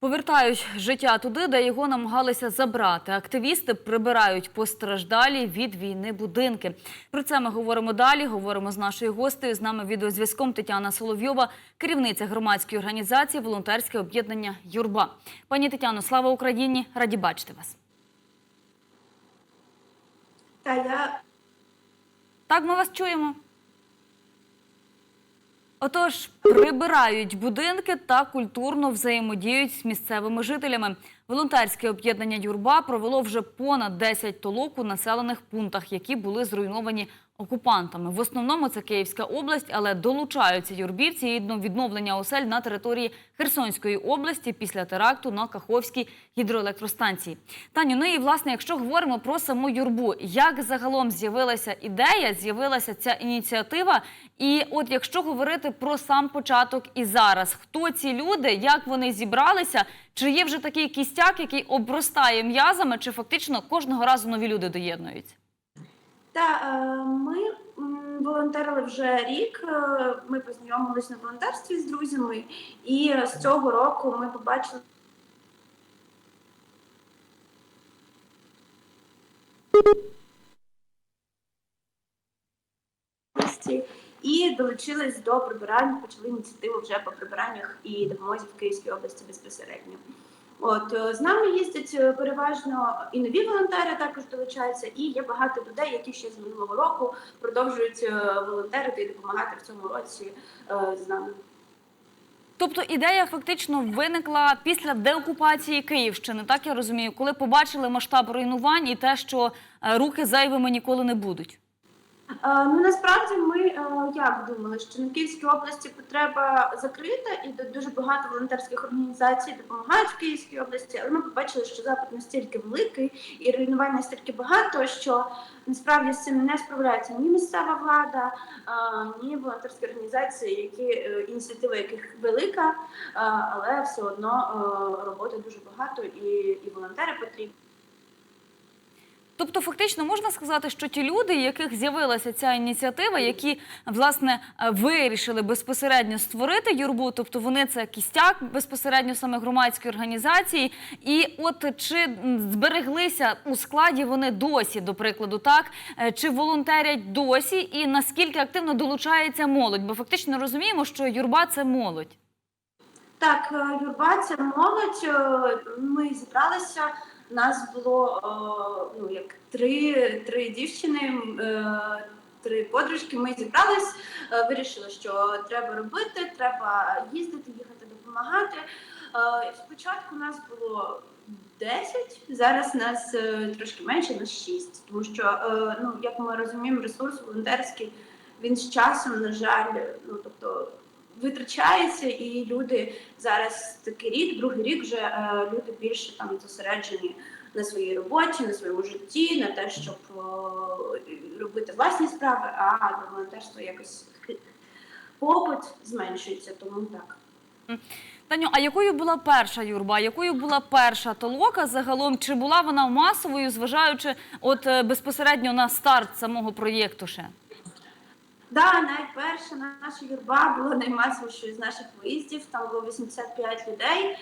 Повертають життя туди, де його намагалися забрати. Активісти прибирають постраждалі від війни будинки. Про це ми говоримо далі. Говоримо з нашою гостею. З нами відеозв'язком Тетяна Соловйова, керівниця громадської організації Волонтерське об'єднання Юрба. Пані Тетяно, слава Україні! Раді бачити вас. Та я Так, ми вас чуємо. Отож, прибирають будинки та культурно взаємодіють з місцевими жителями. Волонтерське об'єднання Юрба провело вже понад 10 толок у населених пунктах, які були зруйновані окупантами. В основному це Київська область, але долучаються юрбівці і до відновлення осель на території Херсонської області після теракту на Каховській гідроелектростанції. Таню, ну і власне, якщо говоримо про саму юрбу, як загалом з'явилася ідея, з'явилася ця ініціатива? І от якщо говорити про сам початок і зараз, хто ці люди, як вони зібралися? Чи є вже такий кістяк, який обростає м'язами, чи фактично кожного разу нові люди доєднуються? Та е, ми волонтерили вже рік. е, Ми познайомились на волонтерстві з друзями, і з цього року ми побачили. І долучились до прибирання, почали ініціативу вже по прибираннях і допомозі в Київській області безпосередньо. От е, з нами їздять е, переважно і нові волонтери також долучаються, і є багато людей, які ще з минулого року продовжують е, волонтерити і допомагати в цьому році з нами. Тобто ідея фактично виникла після деокупації Київщини, так я розумію, коли побачили масштаб руйнувань і те, що руки зайвими ніколи не будуть. Е, Ну насправді ми е, як думали, що на Київській області потреба закрита, і дуже багато волонтерських організацій допомагають в Київській області, але ми побачили, що запит настільки великий і руйнувань настільки багато, що насправді з цим не справляється ні місцева влада, е, ні волонтерські організації, які ініціатива яких велика, але все одно роботи дуже багато, і, і волонтери потрібні. Тобто, фактично можна сказати, що ті люди, яких з'явилася ця ініціатива, які власне е, вирішили безпосередньо створити юрбу, тобто вони це кістяк безпосередньо саме громадської організації. І от чи збереглися у складі вони досі, до прикладу, так Е, чи волонтерять досі, і наскільки активно долучається молодь? Бо фактично розуміємо, що юрба це молодь. Так, е, юрба це молодь. Ми зібралися. Нас було е, ну як три, три дівчини, е, три подружки. Ми зібрались, е, вирішили, що треба робити, треба їздити, їхати, допомагати. Спочатку нас було 10, зараз нас трошки менше, нас 6. Тому що, ну як ми розуміємо, ресурс волонтерський він з часом, на жаль, ну тобто витрачається, і люди зараз такий рік, другий рік вже е, люди більше там зосереджені на своїй роботі, на своєму житті, на те, щоб е, робити власні справи, а на волонтерство якось попит зменшується, тому так. Таню, а якою була перша юрба? Якою була перша толока загалом? Чи була вона масовою, зважаючи от е, безпосередньо на старт самого проєкту ще? Да, найперша наша юрба була наймасовішою з наших виїздів. Там було 85 людей.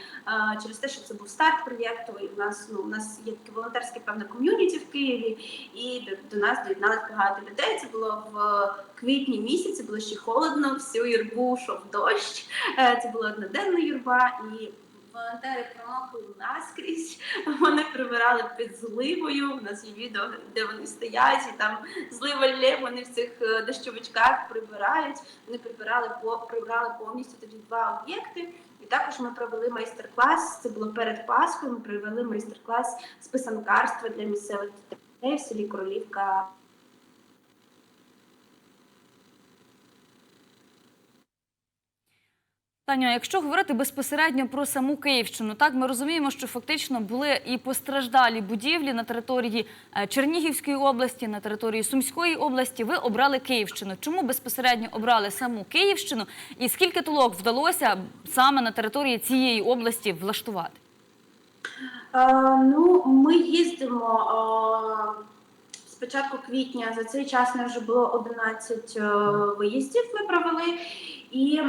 Через те, що це був старт проєкту, і в нас ну у нас є таке волонтерське певне ком'юніті в Києві, і до, до нас доєдналось багато людей. Це було в квітні місяці, було ще холодно. Всю юрбу йшов дощ. Е, Це була одноденна юрба і. Волонтери промокли наскрізь, вони прибирали під зливою. У нас є відео, де вони стоять, і там злива лє, вони в цих е, дощовичках прибирають. Вони прибирали прибрали повністю тоді два об'єкти. І також ми провели майстер-клас. Це було перед Пасхою. Ми провели майстер-клас з писанкарства для місцевих дітей в селі Королівка. Таню, якщо говорити безпосередньо про саму Київщину, так ми розуміємо, що фактично були і постраждалі будівлі на території е, Чернігівської області, на території Сумської області. Ви обрали Київщину. Чому безпосередньо обрали саму Київщину? І скільки толок вдалося саме на території цієї області влаштувати? Е, ну, ми їздимо е, з початку квітня. За цей час нас вже було 11 е, виїздів. Ми провели. І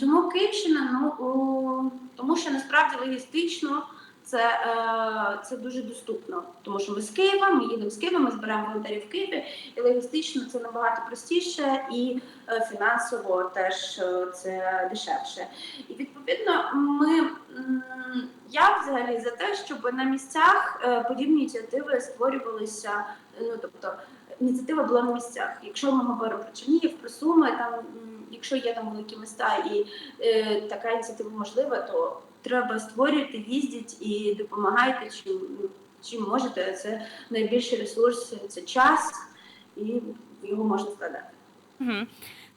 чому Київщина? Ну тому що насправді логістично це, е, це дуже доступно, тому що ми з Києва, ми їдемо з Києва, ми збираємо волонтерів в Києві, і логістично це набагато простіше і е, фінансово теж е, це дешевше. І відповідно, ми я взагалі за те, щоб на місцях подібні ініціативи створювалися. Ну тобто ініціатива була на місцях. Якщо ми говоримо про Чернігів, про Суми, там якщо є там великі міста і е, така ініціатива можлива, то треба створювати, їздіть і допомагайте, чим, чим можете. Це найбільший ресурс, це час, і його можна складати. Угу.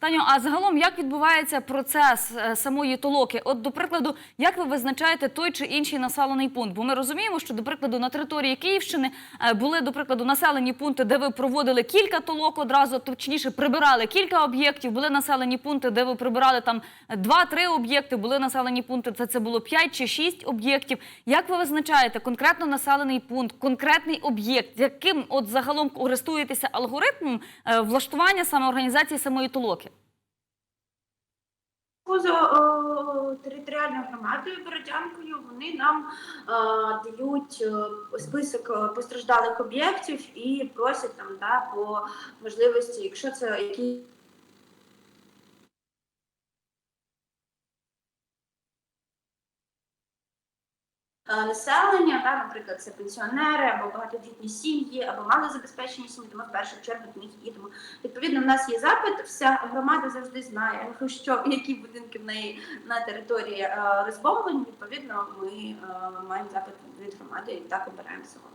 Таню, а загалом як відбувається процес е, самої толоки? От, до прикладу, як ви визначаєте той чи інший населений пункт? Бо ми розуміємо, що, до прикладу, на території Київщини е, були, до прикладу, населені пункти, де ви проводили кілька толок одразу, точніше, прибирали кілька об'єктів. Були населені пункти, де ви прибирали там два-три об'єкти. Були населені пункти, це, це було п'ять чи шість об'єктів. Як ви визначаєте конкретно населений пункт, конкретний об'єкт, яким от загалом користуєтеся алгоритмом е, влаштування саме організації самої толоки? Поза о, територіальною громадою Бородянкою вони нам о, дають е, список е, постраждалих об'єктів і просять там да, по можливості, якщо це які. Населення, да, наприклад, це пенсіонери або багатодітні сім'ї, або малозабезпечені сім'ї, то ми в першу чергу до них їдемо. Відповідно, в нас є запит, вся громада завжди знає, що які будинки в неї на території е, розбомблені. Відповідно, ми е, маємо запит від громади і так обираємо село.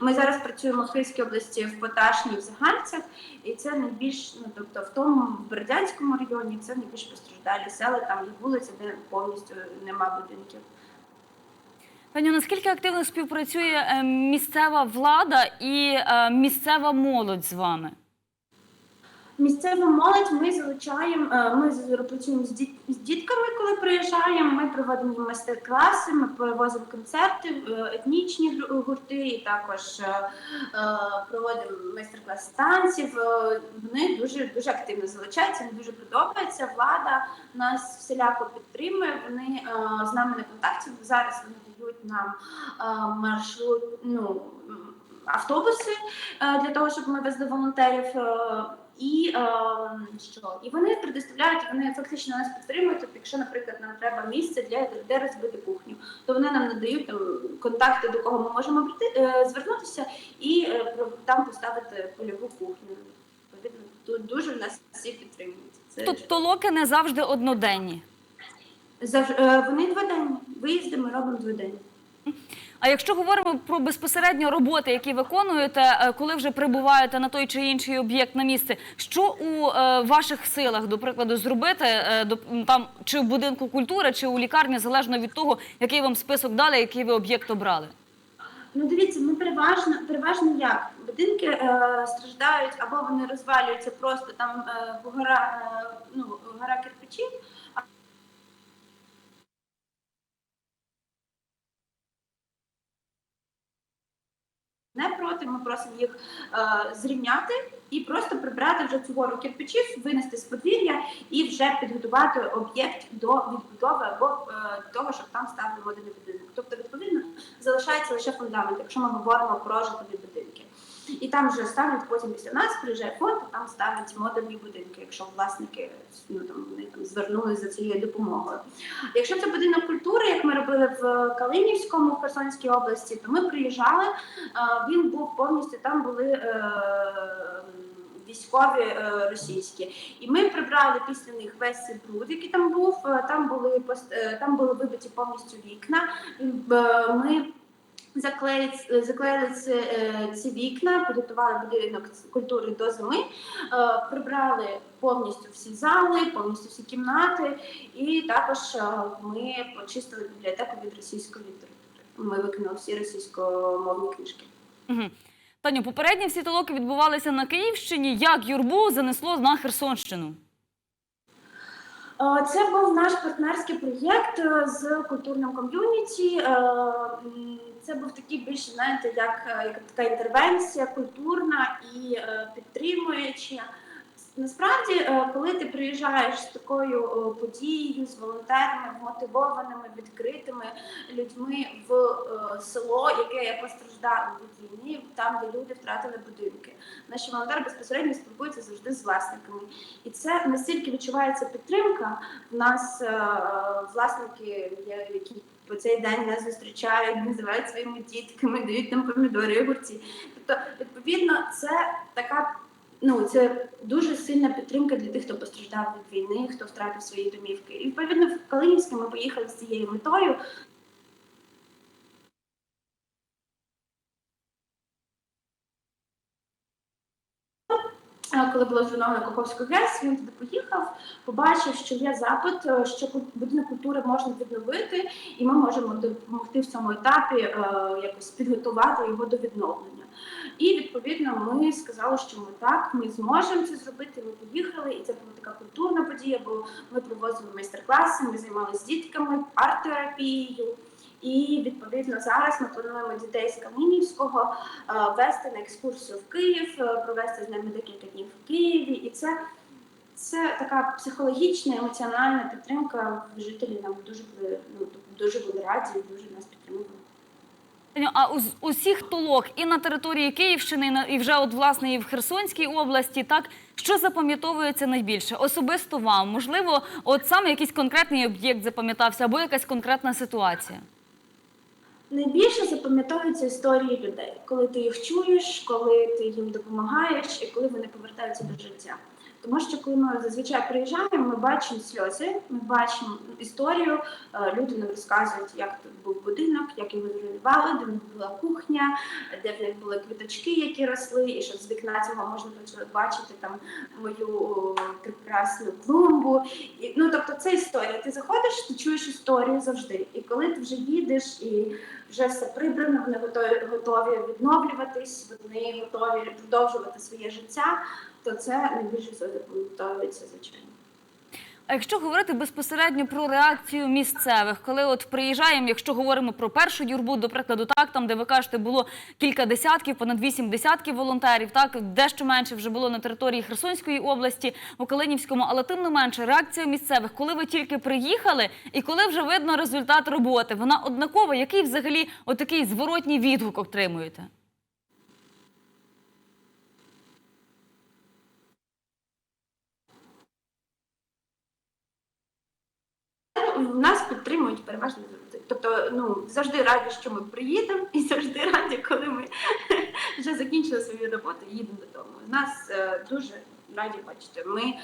Ми зараз працюємо в Київській області в Поташні, в Загальцях, і це найбільш, ну тобто в тому Бердянському районі це найбільш постраждалі села, там є вулиці, де повністю нема будинків. Пані, наскільки активно співпрацює е, місцева влада і е, місцева молодь з вами? Місцеву молодь ми залучаємо. е, Ми працюємо з, діт, з дітками, коли приїжджаємо. Ми проводимо майстер-класи, ми проводимо концерти, етнічні гурти, і також проводимо майстер-клас танців. Вони дуже дуже активно залучаються. Їм дуже подобається. Влада нас всіляко підтримує. Вони з нами на контакті. Зараз вони дають нам е, маршрут. Ну автобуси е, для того, щоб ми везли волонтерів. е, І е, що? І вони предоставляють, вони фактично нас підтримують. Тобто, якщо, наприклад, нам треба місце для де розбити кухню, то вони нам надають там контакти, до кого ми можемо прийти, е, звернутися і е, там поставити польову кухню. Відповідно, тут дуже в нас всі підтримують. Це Тут толоки не завжди одноденні. Е, вони дводенні. Виїзди ми робимо дводенні. А якщо говоримо про безпосередньо роботи, які виконуєте, е, коли вже прибуваєте на той чи інший об'єкт на місце, що у е, ваших силах, до прикладу, зробити там чи в будинку культури, чи у лікарні, залежно від того, який вам список дали, який ви об'єкт обрали? Ну дивіться, ми переважно переважно як будинки е, страждають або вони розвалюються просто там е, гора, е, ну гора кирпичів. Не проти, ми просимо їх е, зрівняти і просто прибрати вже цю гору кирпичів, винести з подвір'я і вже підготувати об'єкт до відбудови або е, того, щоб там став модульний будинок. Тобто, відповідно, залишається лише фундамент, якщо ми говоримо про житлові будинки. І там вже ставлять потім після нас приїжджає фонд, і там ставлять модульні будинки, якщо власники ну там вони там звернулися за цією допомогою. Якщо це будинок культури, як ми робили в Калинівському в Херсонській області, то ми приїжджали. е, Він був повністю там були. е, Військові е, російські, і ми прибрали після них весь цей бруд, який там був. Там були пост- там були вибиті повністю вікна. Ми заклеїли, заклеїли ці, е, ці вікна, підготували будинок культури до зими, е, прибрали повністю всі зали, повністю всі кімнати, і також е, ми почистили бібліотеку від російської літератури. Ми викинули всі російськомовні книжки. Угу. Таню, попередні всі толоки відбувалися на Київщині. Як юрбу занесло на Херсонщину? Е, Це був наш партнерський проєкт е, з культурним ком'юніті. Е, Це був такий більше, знаєте, як, як така інтервенція культурна і підтримуюча. Насправді, е, коли ти приїжджаєш з такою е, подією, з волонтерами, вмотивованими, відкритими людьми в е, село, яке постраждало від війни, там, де люди втратили будинки, наші волонтери безпосередньо спілкуються завжди з власниками, і це настільки відчувається підтримка. В нас власники, які по цей день нас зустрічають, називають своїми дітками, дають нам помідори, огурці. Тобто, відповідно, це така ну це дуже сильна підтримка для тих, хто постраждав від війни, хто втратив свої домівки. І відповідно в Калинівське ми поїхали з цією метою. Коли було зруйновано Каховську ГЕС, він туди поїхав, побачив, що є запит, е, що будинок культури можна відновити, і ми можемо допомогти в цьому етапі е, якось підготувати його до відновлення. І відповідно ми сказали, що ми так, ми зможемо це зробити. Ми поїхали, і це була така культурна подія, бо ми проводили майстер-класи, ми займалися дітками, арт-терапією. І відповідно зараз ми плануємо дітей з Камінівського е, вести на екскурсію в Київ, е, провести з ними декілька днів в Києві. І це, це така психологічна, емоціональна підтримка. Жителі нам дуже були ну дуже були раді, дуже нас підтримували. Таню, А у усіх толок і на території Київщини, і вже от власне і в Херсонській області, так що запам'ятовується найбільше? Особисто вам, можливо, от саме якийсь конкретний об'єкт запам'ятався або якась конкретна ситуація. Найбільше запам'ятовуються історії людей, коли ти їх чуєш, коли ти їм допомагаєш і коли вони повертаються до життя. Тому що коли ми зазвичай приїжджаємо, ми бачимо сльози, ми бачимо історію. е, Люди нам розказують, як тут був будинок, як його зруйнували, де в них була кухня, де в них були квіточки, які росли, і що з вікна цього можна бачити там мою прекрасну клумбу. І, ну тобто, це історія. Ти заходиш, ти чуєш історію завжди. І коли ти вже їдеш і вже все прибрано, вони готові, готові відновлюватись, вони готові продовжувати своє життя, то це найбільше запам'ятовується, звичайно. А якщо говорити безпосередньо про реакцію місцевих, коли от приїжджаємо, якщо говоримо про першу юрбу, до прикладу, так там, де ви кажете, було кілька десятків, понад вісім десятків волонтерів, так дещо менше вже було на території Херсонської області, у Калинівському, але тим не менше, реакція місцевих, коли ви тільки приїхали, і коли вже видно результат роботи, вона однакова. Який взагалі отакий зворотній відгук отримуєте? Нас підтримують переважно завжди. Тобто, ну завжди раді, що ми приїдемо, і завжди раді, коли ми вже закінчили свою роботу і їдемо додому. Нас е, дуже раді бачити. Ми е,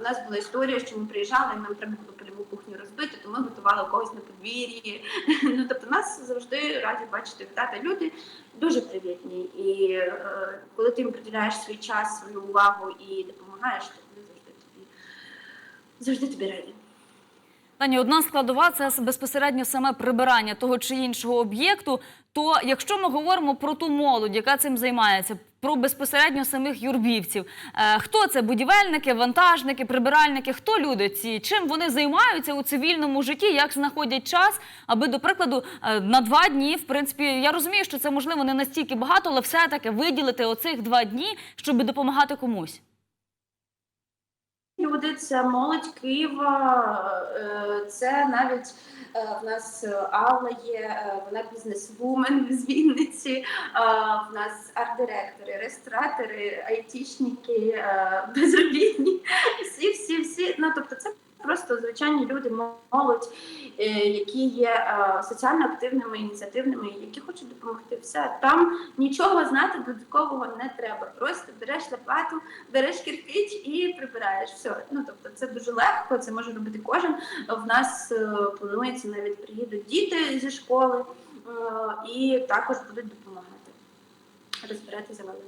у нас була історія, що ми приїжджали, нам треба було польову кухню розбити, то ми готували когось на подвір'ї. Ну тобто, нас завжди раді бачити вітати. Люди дуже привітні. І е, коли ти їм приділяєш свій час, свою увагу і допомагаєш, то вони завжди тобі завжди тобі раді. Тані, одна складова це безпосередньо саме прибирання того чи іншого об'єкту. То якщо ми говоримо про ту молодь, яка цим займається, про безпосередньо самих юрбівців, е, хто це будівельники, вантажники, прибиральники, хто люди ці? Чим вони займаються у цивільному житті? Як знаходять час, аби, до прикладу, е, на два дні, в принципі, я розумію, що це можливо не настільки багато, але все-таки виділити оцих два дні, щоб допомагати комусь. Люди, це молодь Києва, е, це навіть е, в нас е, Алла є, Вона вона бізнесвумен з Вінниці, е, в нас арт-директори, ресторатори, айтішники, е, безробітні. Всі, всі, всі. Ну тобто, це просто звичайні люди, молодь, е, які є е, соціально активними, ініціативними, які хочуть допомогти. Все там нічого знати додаткового не треба. Просто береш лопату, береш кирпич і прибираєш. Все. Ну тобто, це дуже легко, це може робити кожен. В нас е, планується навіть приїдуть діти зі школи і також будуть допомагати розбирати завали.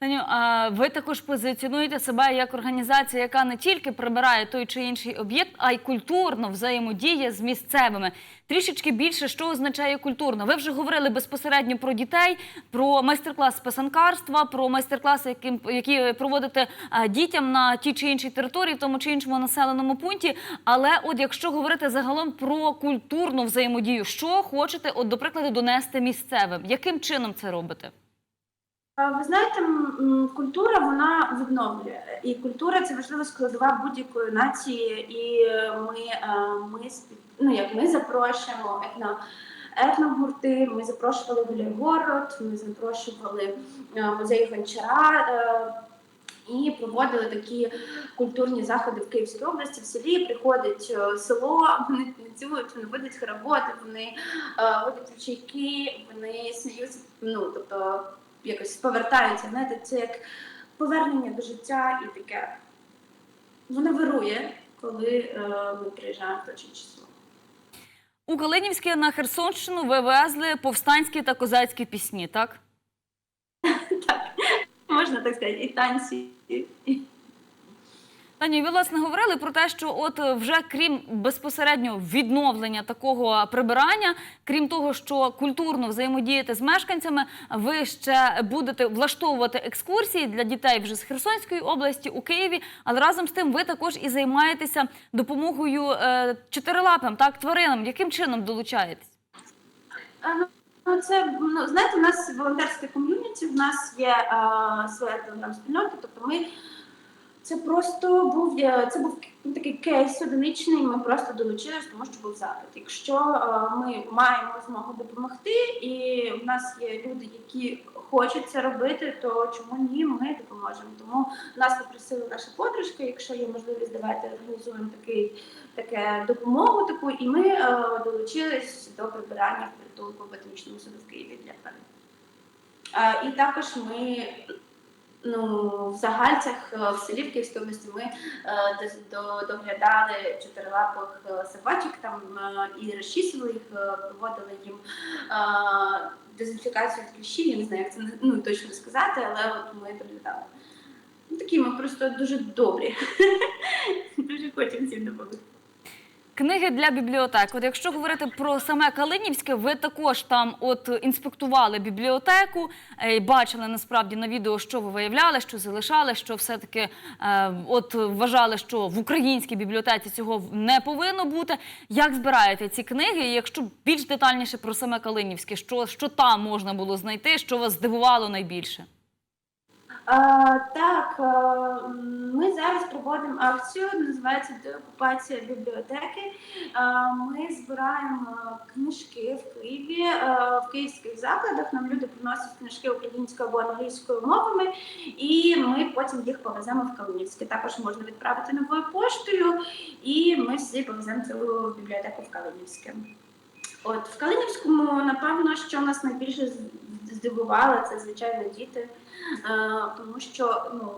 Таню, а ви також позиціонуєте себе як організація, яка не тільки прибирає той чи інший об'єкт, а й культурно взаємодіє з місцевими. Трішечки більше, що означає культурно. Ви вже говорили безпосередньо про дітей, про майстер-клас писанкарства, про майстер-класи, які проводите дітям на тій чи іншій території, в тому чи іншому населеному пункті. Але от якщо говорити загалом про культурну взаємодію, що хочете, от, до прикладу, донести місцевим, яким чином це робите? Ви знаєте, культура вона відновлює, і культура це важлива складова будь-якої нації. І е, ми, е, ми ну, як ми запрошуємо етно, етногурти, ми запрошували Гулягород, ми запрошували е, музей Гончара. І проводили такі культурні заходи в Київській області. В селі приходить село, вони танцюють, вони водять хороводи, вони водять ручейки, вони сміються. Ну тобто якось повертаються. Знаєте, це як повернення до життя і таке. Воно вирує, коли е, ми приїжджаємо в точне число. У Калинівське на Херсонщину вивезли повстанські та козацькі пісні, так? Так, можна так сказати, і танці. і- Таню, ви власне говорили про те, що от е, вже крім безпосередньо відновлення такого прибирання, крім того, що культурно взаємодіяти з мешканцями, ви ще будете влаштовувати екскурсії для дітей вже з Херсонської області у Києві. Але разом з тим ви також і займаєтеся допомогою е, чотирилапим, так тваринам. Яким чином долучаєтесь? Ну, Ну, це ну знаєте, у нас волонтерське ком'юніті, в нас є а, своя телеграм-спільнота, тобто ми. Це просто був е, це був такий кейс одиничний. Ми просто долучились, тому що був запит. Якщо е, ми маємо змогу допомогти, і в нас є люди, які хочуть це робити, то чому ні? Ми допоможемо. Тому нас попросила наша подружка. Якщо є можливість, давайте організуємо такий таке допомогу таку, і ми е, долучились до прибирання в притулку в ботанічному саду в Києві для тварин. І також ми ну, в Загальцях е, в селі в Київській ми е, до- доглядали чотирилапих е, собачок там е, і розчісували їх, е, проводили їм е, дезінфікацію від кліщів. Я не знаю, як це ну, точно сказати, але от ми доглядали. Ну, такі ми просто дуже добрі. Дуже хочемо всім допомогти. Книги для бібліотек. От якщо говорити про саме Калинівське, ви також там от інспектували бібліотеку, е, і бачили насправді на відео, що ви виявляли, що залишали, що все-таки е, от вважали, що в українській бібліотеці цього не повинно бути. Як збираєте ці книги? Якщо більш детальніше про саме Калинівське, що, що там можна було знайти, що вас здивувало найбільше? Так, ми зараз проводимо акцію, називається Деокупація бібліотеки. Ми збираємо книжки в Києві, в київських закладах. Нам люди приносять книжки українською або англійською мовами, і ми потім їх повеземо в Калинівське. Також можна відправити новою поштою, і ми всі повеземо цю бібліотеку в Калинівське. От в Калинівському, напевно, що нас найбільше здивувало, це звичайно діти. Е, тому що ну,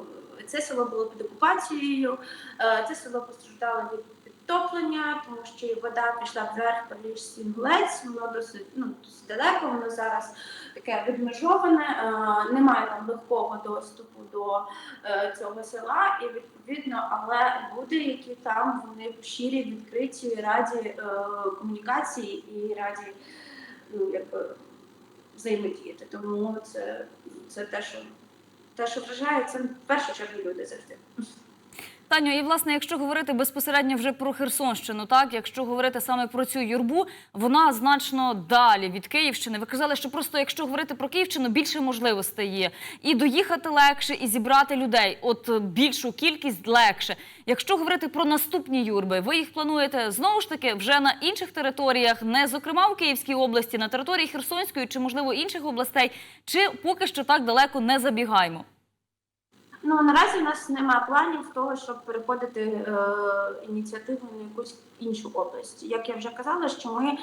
це село було під окупацією, е, це село постраждало від підтоплення, тому що вода пішла вверх по річці Інгулець, воно досить, ну, досить далеко, воно зараз таке відмежоване, е, немає там легкого доступу до е, цього села, і відповідно, але люди, які там, вони щирі, відкриті, раді е, комунікації і раді ну, якби, взаємодіяти. Тому це, це те, що те, що вражає, це в першу чергу люди завжди. Таню, і власне, якщо говорити безпосередньо вже про Херсонщину, так якщо говорити саме про цю юрбу, вона значно далі від Київщини. Ви казали, що просто якщо говорити про Київщину, більше можливостей є і доїхати легше, і зібрати людей. От е, більшу кількість легше. Якщо говорити про наступні юрби, ви їх плануєте знову ж таки вже на інших територіях, не зокрема в Київській області, на території Херсонської чи можливо інших областей, чи поки що так далеко не забігаємо? Ну наразі в нас немає планів того, щоб переходити е, ініціативу на якусь іншу область. Як я вже казала, що ми е,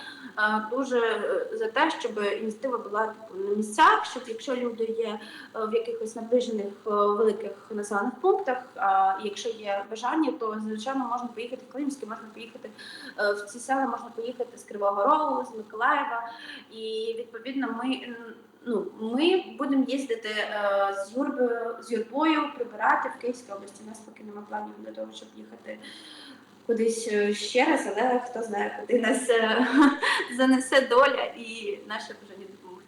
дуже е, за те, щоб ініціатива була типу, на місцях, щоб якщо люди є е, в якихось наближених е, великих населених пунктах, а якщо є бажання, то звичайно можна поїхати в Климське, можна поїхати е, в ці села, можна поїхати з Кривого Рогу, з Миколаєва, і відповідно ми. Ну, ми будемо їздити е, з юрбою з юрбою прибирати в Київській області. У нас поки немає планів для того, щоб їхати кудись е, ще раз, але хто знає, куди нас е, занесе доля і наше бажання допомогти.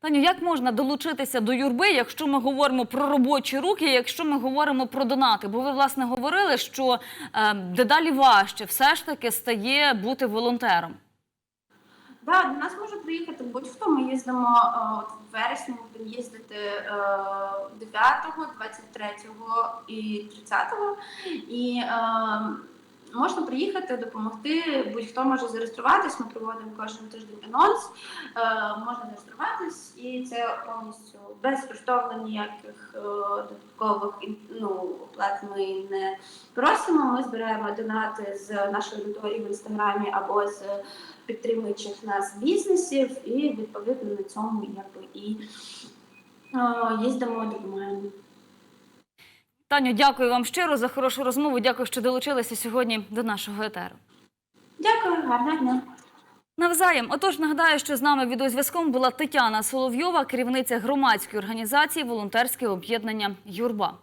Таню, як можна долучитися до юрби, якщо ми говоримо про робочі руки, якщо ми говоримо про донати? Бо ви власне говорили, що е, дедалі важче все ж таки стає бути волонтером. Да, до нас може приїхати будь-хто. Ми їздимо е, от в вересні, будемо їздити е, 9, 23 і 30. І е, можна приїхати, допомогти. Будь-хто може зареєструватись. Ми проводимо кожен тиждень анонс. Е, можна зареєструватись, і це повністю безкоштовно ніяких е, додаткових ну, оплат ми не просимо. Ми збираємо донати з нашої аудиторії в інстаграмі або з підтримуючих нас бізнесів, і відповідно на цьому якби і е, їздимо, допомагаємо. Таню, дякую вам щиро за хорошу розмову. Дякую, що долучилися сьогодні до нашого етеру. Дякую, гарного дня. Навзаєм, отож нагадаю, що з нами відеозв'язком була Тетяна Соловйова, керівниця громадської організації Волонтерське об'єднання Юрба.